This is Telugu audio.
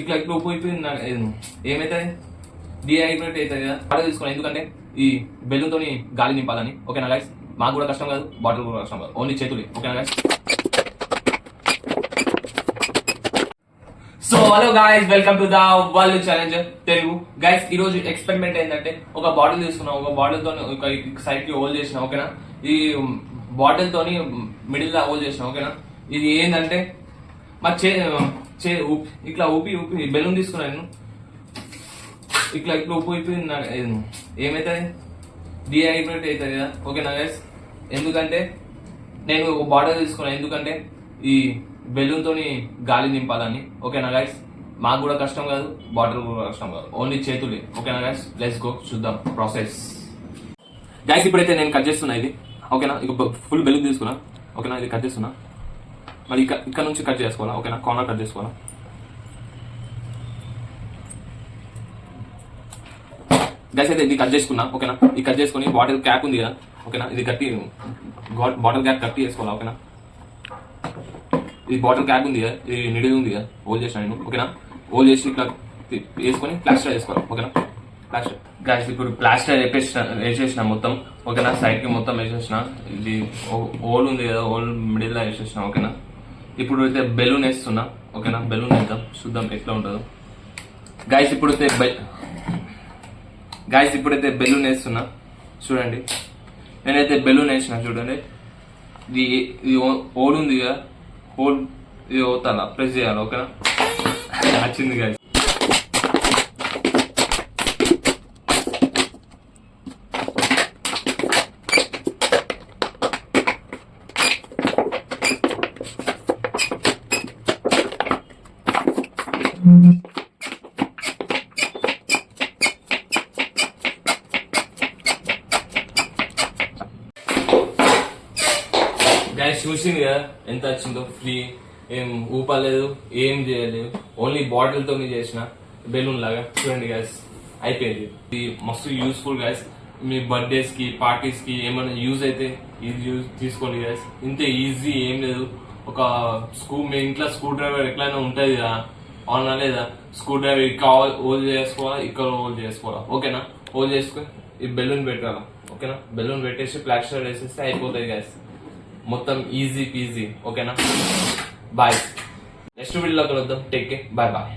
ఇట్లా ఇట్లా ఉప్పు అయిపోయింది ఏమవుతుంది డిహైడ్రేట్ అవుతుంది కదా. బాటిల్ తీసుకోండి ఎందుకంటే ఈ బెలూన్తో గాలి నింపాలని. ఓకేనా గైస్ మాకు కూడా కష్టం కాదు బాటిల్ కూడా కష్టం కాదు. ఓన్లీ చేతులు. ఓకేనా guys so hello guys welcome to the world challenge Telugu guys ఈ రోజు ఎక్స్పెరిమెంట్ ఏంటంటే ఒక బాటిల్ తీసుకున్నాం. ఒక బాటిల్ తోని ఒక సైడ్కి హోల్ చేసిన ఓకేనా? ఈ బాటిల్ తోని మిడిల్ లా హోల్ చేసిన ఓకేనా? ఇది ఏంటంటే మా చే చే ఇట్లా ఊపి ఊపి బెలూన్ తీసుకున్నాను నేను. ఇట్లా ఇట్లా ఉప్పు ఇప్పి ఏమవుతుంది డిహైడ్రేట్ అవుతుంది కదా. ఓకేనా గైస్ ఎందుకంటే నేను ఒక బాటిల్ తీసుకున్నాను ఎందుకంటే ఈ బెలూన్తో గాలి నింపాలని. ఓకేనా గైస్ మాకు కూడా కష్టం కాదు బాటిల్ కూడా కష్టం కాదు. ఓన్లీ చేతులే. ఓకేనా గైస్ లెట్స్ గో చూద్దాం. ప్రాసెస్ గైస్ ఇప్పుడైతే నేను కట్ చేస్తున్నా ఇది. ఓకేనా? ఇక ఫుల్ బెలూన్ తీసుకున్నా. ఓకేనా ఇది కట్ చేస్తున్నా. మళ్ళీ ఇక్కడ ఇక్కడ నుంచి కట్ చేసుకోవాలా? ఓకేనా కార్నర్ కట్ చేసుకోవాలా? గైస్ అయితే ఇది కట్ చేసుకున్నా ఓకేనా ఇది కట్ చేసుకుని బాటిల్ క్యాప్ ఉంది కదా ఓకేనా ఇది కట్టి బాటిల్ క్యాప్ కట్టి చేసుకోవాలా ఓకేనా ఇది బాటిల్ క్యాప్ ఉంది కదా ఇది నిడి ఉంది కదా హోల్ చేసిన నేను ఓకేనా హోల్ చేసి ఇట్లా వేసుకొని ప్లాస్టర్ చేసుకోవాలి ఓకేనా ప్లాస్టర్ గాయస్ ఇప్పుడు ప్లాస్టర్ వేసేసిన వేసేసిన మొత్తం ఓకేనా సైడ్కి మొత్తం వేసేసిన ఇది హోల్ ఉంది కదా హోల్ మిడిల్లో వేసేసిన ఓకేనా ఇప్పుడు అయితే బెలూన్ వేస్తున్నా ఓకేనా? బెలూన్ వేద్దాం చూద్దాం ఎట్లా ఉంటుందో. గాయస్ ఇప్పుడైతే బె- గాయస్ ఇప్పుడైతే బెలూన్ వేస్తున్నా. చూడండి. నేనైతే బెలూన్ వేసిన చూడండి. ఇది ఇది హోల్ ఉంది కదా. హోల్ ఇది అవుతాలా ప్రెస్ చేయాలి? ఓకేనా? వచ్చింది గాయస్ చూసింది కదా ఎంత వచ్చిందో ఫ్రీ ఏం ఊపలేదు ఏం చేయలేదు. ఓన్లీ బాటిల్తో చేసిన బెలూన్ లాగా. చూడండి గాయస్ అయిపోయింది. ఇది మస్తు యూస్ఫుల్ గాయస్ మీ బర్త్డేస్కి పార్టీస్కి ఏమైనా యూజ్ అయితే ఇది యూజ్ తీసుకోండి గాయస్ ఇంత ఈజీ ఏం లేదు. ఒక స్క్రూ మీ ఇంట్లో స్క్రూ డ్రైవర్ ఎట్లయినా ఉంటుంది కదా. అవునా లేదా? స్క్రూ డ్రైవర్ ఇక్కడ హోల్ చేసుకోవాలా? ఇక్కడ హోల్ చేసుకోవాలా? ఓకేనా హోల్ చేసుకుని ఈ బెలూన్ పెట్టాలా ఓకేనా బెలూన్ పెట్టేసి ప్లాస్టర్ వేసేస్తే అయిపోతాయి గాయస్ మొత్తం ఈజీ పీజీ ఓకేనా బాయ్ నెక్స్ట్ వీడియోలో కలుద్దాం టేక్ కేర్ బాయ్ బాయ్